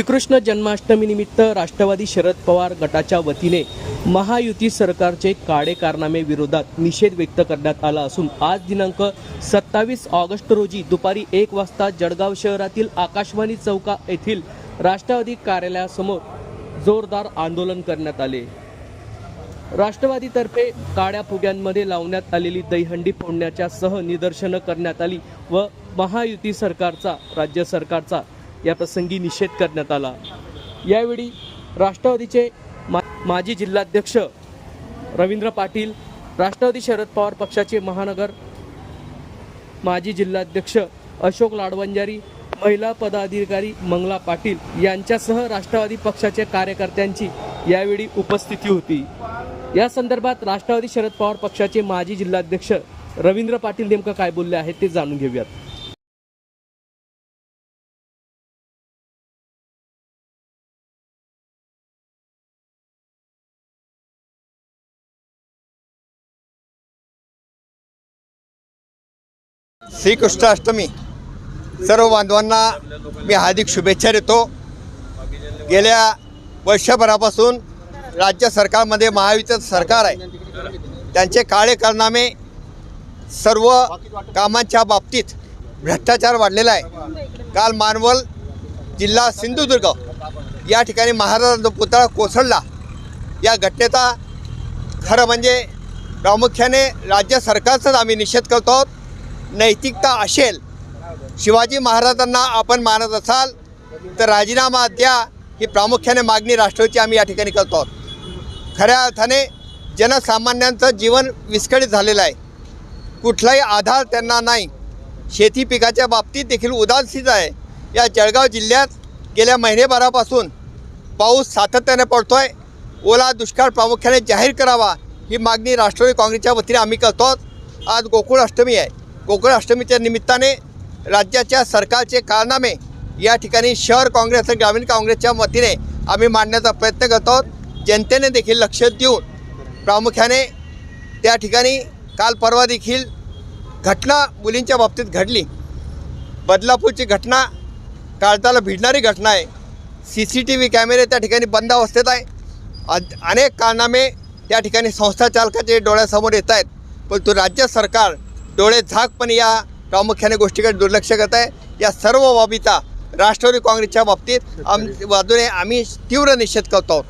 श्रीकृष्ण जन्माष्टमीनिमित्त राष्ट्रवादी शरद पवार गटाच्या वतीने महायुती सरकारचे काळे कारनामे विरोधात निषेध व्यक्त करण्यात आला असून आज दिनांक सत्तावीस ऑगस्ट रोजी दुपारी एक वाजता जळगाव शहरातील आकाशवाणी चौका येथील राष्ट्रवादी कार्यालयासमोर जोरदार आंदोलन करण्यात आले. राष्ट्रवादीतर्फे काळ्या फुग्यांमध्ये लावण्यात आलेली दहीहंडी फोडण्याच्या सह निदर्शनं करण्यात आली व महायुती सरकारचा राज्य सरकारचा या प्रसंगी निषेध करण्यात आला. यावेळी राष्ट्रवादीचे मा माजी जिल्हाध्यक्ष रवींद्र पाटील राष्ट्रवादी शरद पवार पक्षाचे महानगर माजी जिल्हाध्यक्ष अशोक लाडवंजारी महिला पदाधिकारी मंगला पाटील यांच्यासह राष्ट्रवादी पक्षाच्या कार्यकर्त्यांची यावेळी उपस्थिती होती. या संदर्भात राष्ट्रवादी शरद पवार पक्षाचे माजी जिल्हाध्यक्ष रवींद्र पाटील नेमकं काय बोलले आहेत ते जाणून घेऊयात. श्रीकृष्णाष्टमी. सर्व बांधवांना मी हार्दिक शुभेच्छा देतो. गेल्या वर्षभरापासून राज्य सरकारमध्ये महायुतीचं सरकार आहे. त्यांचे काळे कारनामे सर्व कामांच्या बाबतीत भ्रष्टाचार वाढलेला आहे. काल मानवल जिल्हा सिंधुदुर्ग या ठिकाणी महाराजांचा पुतळा कोसळला. या घटनेचा खरं म्हणजे प्रामुख्याने राज्य सरकारचाच आम्ही निषेध करतो आहोत. नैतिकता असेल शिवाजी महाराजांना आपण मानत असाल तर राजीनामा द्या ही प्रामुख्याने मागणी राष्ट्रवादीची आम्ही या ठिकाणी करतो आहोत. खऱ्या अर्थाने जनसामान्यांचं जीवन विस्कळीत झालेलं आहे. कुठलाही आधार त्यांना नाही. शेती पिकाच्या बाबतीत देखील उदासीन आहे. या जळगाव जिल्ह्यात गेल्या महिनेभरापासून पाऊस सातत्याने पडतो आहे ओला दुष्काळ प्रामुख्याने जाहीर करावा ही मागणी राष्ट्रवादी काँग्रेसच्या वतीने आम्ही करतो आहोत. आज गोकुळ अष्टमी आहे. कोकण अष्टमीच्या निमित्ताने राज्याच्या सरकारचे कारनामे या ठिकाणी शहर काँग्रेस आणि ग्रामीण काँग्रेसच्या वतीने आम्ही मांडण्याचा प्रयत्न करतो आहोत. जनतेने देखील लक्ष देऊन प्रामुख्याने त्या ठिकाणी काल परवा देखील घटना मुलींच्या बाबतीत घडली. बदलापूरची घटना काळजाला भिडणारी घटना आहे. सी सी टी व्ही कॅमेरे त्या ठिकाणी बंद अवस्थेत आहे. अनेक कारनामे त्या ठिकाणी संस्था चालकाचे डोळ्यासमोर येत आहेत. परंतु राज्य सरकार डोळे झाकपणे या प्रामुख्याने गोष्टीकडे दुर्लक्ष करत आहे. या सर्व बाबीचा राष्ट्रवादी काँग्रेसच्या बाबतीत आम बाजूने आम्ही तीव्र निषेध करतो. आहोत